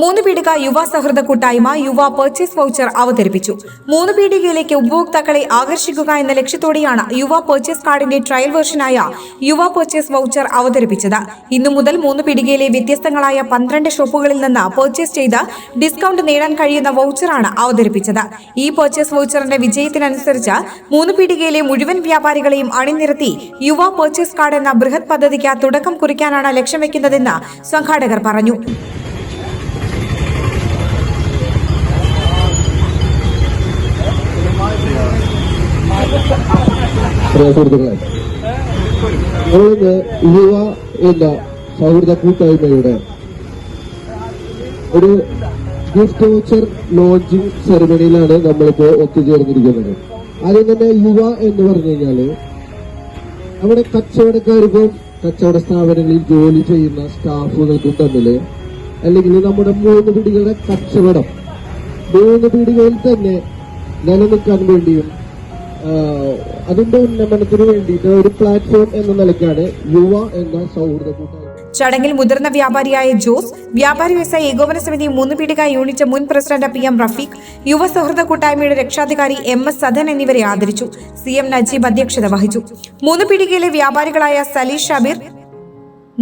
മൂന്ന് പീടിക യുവ സൗഹൃദ കൂട്ടായ്മ യുവ പർച്ചേസ് വൗച്ചർ അവതരിപ്പിച്ചു. മൂന്ന് പീടികയിലേക്ക് ഉപഭോക്താക്കളെ ആകർഷിക്കുക എന്ന ലക്ഷ്യത്തോടെയാണ് യുവ പർച്ചേസ് കാർഡിന്റെ ട്രയൽ വേർഷനായ യുവ പർച്ചേസ് വൗച്ചർ അവതരിപ്പിച്ചത്. ഇന്നു മുതൽ മൂന്ന് പീടികയിലെ വ്യത്യസ്തങ്ങളായ പന്ത്രണ്ട് ഷോപ്പുകളിൽ നിന്ന് പർച്ചേസ് ചെയ്ത് ഡിസ്കൗണ്ട് നേടാൻ കഴിയുന്ന വൗച്ചറാണ് അവതരിപ്പിച്ചത്. ഈ പർച്ചേസ് വൗച്ചറിന്റെ വിജയത്തിനനുസരിച്ച് മൂന്ന് പീടികയിലെ മുഴുവൻ വ്യാപാരികളെയും അണിനിരത്തി യുവ പർച്ചേസ് കാർഡ് എന്ന ബൃഹത് പദ്ധതിക്ക് തുടക്കം കുറിക്കാനാണ് ലക്ഷ്യം വെക്കുന്നതെന്ന് സംഘാടകർ പറഞ്ഞു. സുഹൃത്തുക്കളെ. യുവ എന്ന സൗഹൃദ കൂട്ടായ്മയുടെ ഒരു ഗിഫ്റ്റ് വോച്ചർ ലോഞ്ചിങ് സെറിമണിയിലാണ് നമ്മളിപ്പോ ഒത്തുചേർന്നിരിക്കുന്നത്. ആദ്യം തന്നെ യുവ എന്ന് പറഞ്ഞു കഴിഞ്ഞാൽ നമ്മുടെ കച്ചവടക്കാർക്കും കച്ചവട സ്ഥാപനങ്ങളിൽ ജോലി ചെയ്യുന്ന സ്റ്റാഫുകൾക്കും തമ്മിൽ അല്ലെങ്കിൽ നമ്മുടെ മൂന്ന് പിടികളുടെ കച്ചവടം. മൂന്ന് പീടികയിൽ തന്നെ നിലനിൽക്കാൻ വേണ്ടിയും അതിന്റെ ഉന്നമനത്തിന് വേണ്ടിയിട്ട് ഒരു പ്ലാറ്റ്ഫോം എന്ന നിലയ്ക്കാണ് യുവ എന്ന സൗഹൃദ കൂട്ടായ്മ. ചടങ്ങിൽ മുതിർന്ന വ്യാപാരിയായ ജോസ് വ്യാപാരി വ്യവസായ ഏകോപന സമിതി മൂന്ന് പീടിക യൂണിറ്റ് മുൻ പ്രസിഡന്റ് പി എം റഫീഖ് യുവ സൗഹൃദ കൂട്ടായ്മയുടെ രക്ഷാധികാരി എം എസ് സദൻ എന്നിവരെ ആദരിച്ചു. സി എം നജീബ് അധ്യക്ഷത വഹിച്ചു. മൂന്ന് പീടികയിലെ വ്യാപാരികളായ Saleesh Shabeer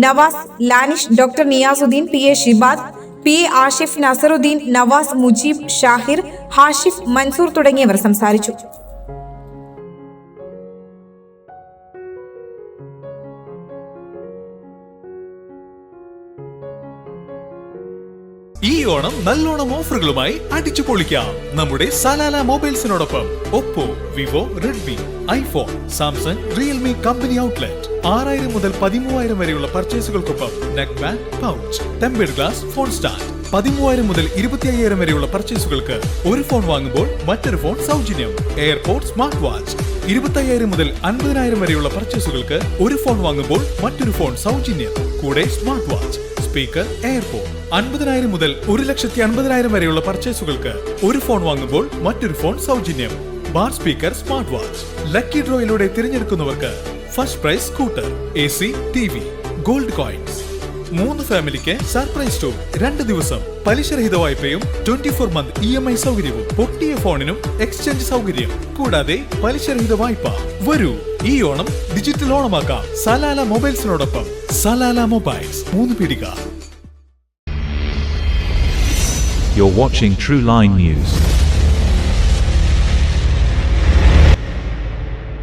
Navas Lanish doctor Niyasuddeen P A Shibad P A Ashif Nasaruddeen Navas Mujeeb Shahir Hashif Mansoor തുടങ്ങിയവർ സംസാരിച്ചു. ഈ ഓണം നല്ലോണം ഓഫറുകളുമായി അടിച്ചു പൊളിക്കാം. നമ്മുടെ Salala മൊബൈൽസിനോടൊപ്പം Oppo Vivo Redmi iPhone Samsung Realme company outlet. ആറായിരം മുതൽ പതിമൂവായിരം വരെയുള്ള പർച്ചേസുകൾക്കൊപ്പം neck band pouch tempered glass phone stand പതിമൂവായിരം മുതൽ ഇരുപത്തി അയ്യായിരം വരെയുള്ള പർച്ചേസുകൾക്ക് ഒരു ഫോൺ വാങ്ങുമ്പോൾ മറ്റൊരു ഫോൺ സൗജന്യം. Airport smart watch. ഇരുപത്തയ്യായിരം മുതൽ അൻപതിനായിരം വരെയുള്ള പർച്ചേസുകൾക്ക് ഒരു ഫോൺ വാങ്ങുമ്പോൾ മറ്റൊരു ഫോൺ സൗജന്യം. കൂടെ സ്മാർട്ട് വാച്ച്. സ്പീക്കർ എയർഫോൺ അൻപതിനായിരം മുതൽ ഒരു ലക്ഷത്തി അൻപതിനായിരം വരെയുള്ള പർച്ചേസുകൾക്ക് ഒരു ഫോൺ വാങ്ങുമ്പോൾ മറ്റൊരു ഫോൺ സൗജന്യം. Bar speaker smart watch. Lucky ഡ്രോയിലൂടെ തിരഞ്ഞെടുക്കുന്നവർക്ക് first prize scooter A C T V gold coins. മൂന്ന് ഫാമിലിക്ക് സർപ്രൈസ് ടൂർ രണ്ട് ദിവസം പലിശരഹിത വായ്പയും twenty four month E M I സൗകര്യവും. പൊട്ടിയ ഫോണിനും എക്സ്ചേഞ്ച് സൗകര്യം. കൂടാതെ പലിശരഹിത വായ്പ. വരൂ ഈ ഓണം ഡിജിറ്റൽ ഓണമാക്കാം. സലാല മൊബൈൽസിനോടൊപ്പം. സലാല മൊബൈൽസ് മൂന്ന് പിടിക You're watching True Line News.